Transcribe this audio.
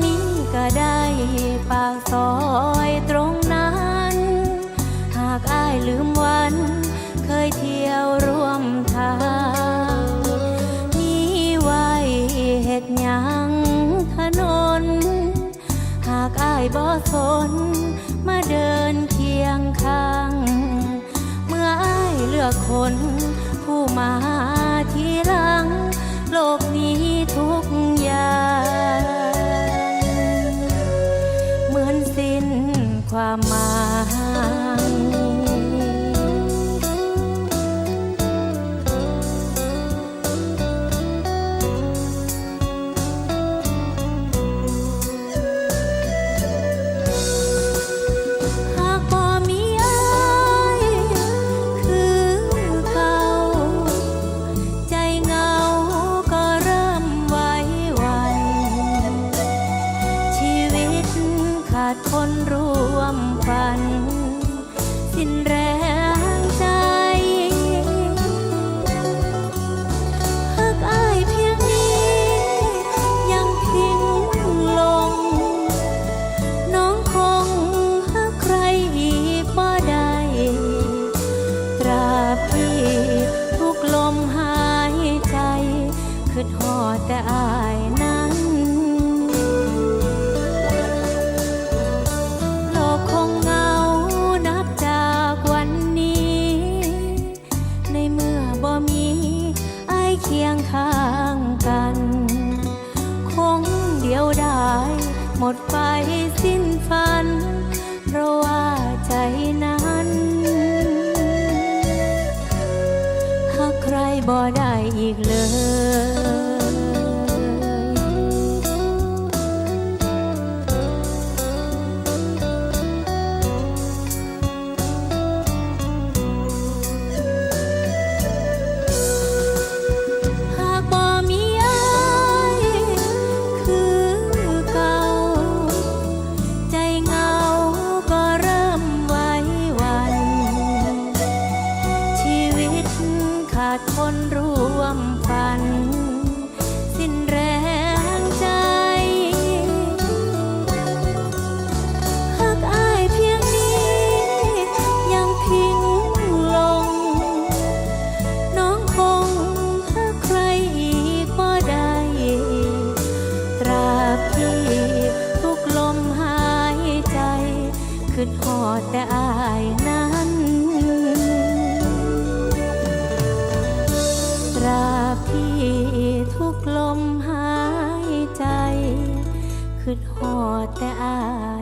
มีก็ได้ปากซอยตรงนั้น หากอายลืมวัน เคยเที่ยวร่วมทางมีไว้เห็ดยังถนน หากอายบ่สน มาเดินเคียงข้าง เมื่ออายเลือกคน ผู้มาทีหลัง โลกนี้ทุก ความหมายหากบ่มีอ้ายคือเก่า ใจเหงาก็เริ่มไหวหวัน ชีวิตขาดคน ฝัน สิ้นแร คียงข้างกัน คงเดียวดายหมดไปสิ้นฝัน เพราะว่าใจนั้นหากใครบ่ได้อีกเลย คือทอดแต่อายนั้นตราพี่ทุกลมหายใจ คือทอดแต่อาย